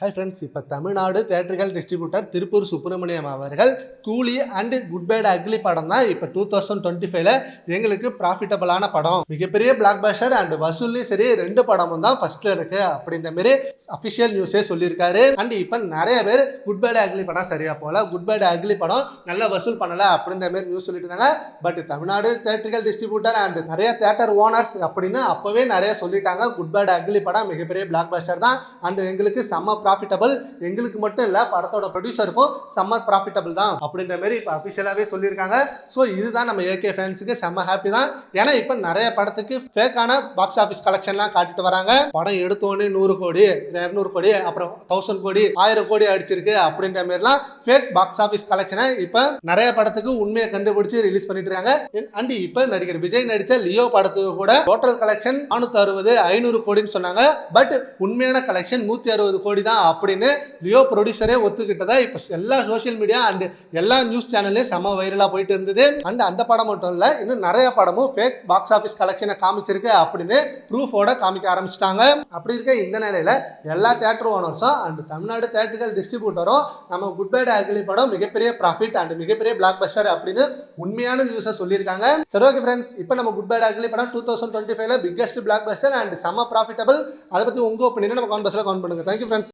Hi friends இப்போ தமிழ்நாடு தேட்டர்கள் distributor Tiruppur Subramaniam அவர்கள் Coolie and good bad ugly படம் தான் இப்போ டூ தௌசண்ட் டுவெண்ட்டி ஃபைவ்ல எங்களுக்கு ப்ராஃபிட்டபிளான படம். மிகப்பெரிய பிளாக் பஸ்டர் அண்ட் வசூல்லையும் சரி ரெண்டு படமும் தான் ஃபர்ஸ்ட்ல இருக்கு. அப்படின்ற மாதிரி அஃபிஷியல் நியூஸே சொல்லியிருக்காரு. அண்ட் இப்போ நிறைய பேர் குட் பேட் அக்லி படம் சரியா போல குட் பேட் அக்லி படம் நல்லா வசூல் பண்ணல அப்படின்ற மாதிரி நியூஸ் சொல்லிட்டு இருந்தாங்க. பட் தமிழ்நாடு தேட்டர்கள் டிஸ்ட்ரிபியூட்டர் அண்ட் நிறைய தேட்டர் ஓனர்ஸ் அப்படின்னு அப்பவே நிறைய சொல்லிட்டாங்க. குட் பேட் அக்லி படம் மிகப்பெரிய பிளாக் பஸ்டர் தான். அண்ட் எங்களுக்கு செம்ம ப்ராஃபிட்டபிள் எங்களுக்கு மட்டும் இல்லை படத்தோட ப்ரொடியூசருக்கும் செம்ம ப்ராஃபிட்டபிள் தான் அப்படின்ற மாதிரி இப்போ அஃபிஷியலாகவே சொல்லியிருக்காங்க. ஸோ இதுதான் நம்ம ஏகே ஃபேன்ஸுக்கு செம்ம ஹாப்பி தான். ஏன்னா இப்போ நிறைய படத்துக்கு ஃபேக்கான பாக்ஸ் ஆஃபீஸ் கலெக்ஷன்லாம் காட்டிட்டு வராங்க. படம் எடுத்தோடனே நூறு கோடி இரநூறு கோடி அப்புறம் தௌசண்ட் கோடி ஆயிரம் கோடி அடிச்சிருக்கு அப்படின்ற மாதிரிலாம் ஃபேக் பாக்ஸ் ஆஃபீஸ் கலெக்ஷனை இப்போ நிறைய படத்துக்கு உண்மையை கண்டுபிடிச்சு ரிலீஸ் பண்ணிட்டு இருக்காங்க. அண்ட் இப்போ நடிகர் விஜய் நடித்த லியோ படத்துக்கு கூட டோட்டல் கலெக்ஷன் நானூற்றி அறுபது ஐநூறு கோடின்னு சொன்னாங்க. பட் உண்மையான கலெக்ஷன் நூற்றி அறுபது கோடி தான். அப்படின்னு லியோ ப்ரொடியூசரே ஒத்துக்கிட்டதா இப்போ எல்லா சோஷியல் மீடியா அண்ட் எல்லா நியூஸ் சேனல்லையும் செம வைரலாக போயிட்டு இருந்தது. அண்ட் அந்த படம் மட்டும் இல்லை இன்னும் நிறைய படமும் ஃபேக் பாக்ஸ் ஆஃபீஸ் கலெக்ஷனை காமிச்சிருக்கு அப்படின்னு ப்ரூஃபோட காமிக்க ஆரம்பிச்சிட்டாங்க. அப்படி இருக்க இந்த நிலையில எல்லா தேட்டர் ஓனர்ஸும் அண்ட் தமிழ்நாடு தேட்டர்கள் டிஸ்ட்ரிபியூட்டரும் நம்ம குட் பை அக்லி படம் மிகப்பெரிய ப்ராஃபிட் அண்ட் மிகப்பெரிய பிளாக் பஸ்டர் அப்படின்னு உண்மையான நியூஸை சொல்லியிருக்காங்க. சரி ஓகே ஃப்ரெண்ட்ஸ் இப்போ நம்ம குட் பை அக்லி படம் டூ தௌசண்ட் டுவெண்ட்டி ஃபைவ்ல பிக்கஸ்ட் பிளாக் பஸ்டர் அண்ட் செம ப்ராஃபிட்டபிள் அதை பற்றி உங்கள் ஒப்பீனியனை நம்ம கான் கவுண்ட் பண்ணுங்க. Thank you friends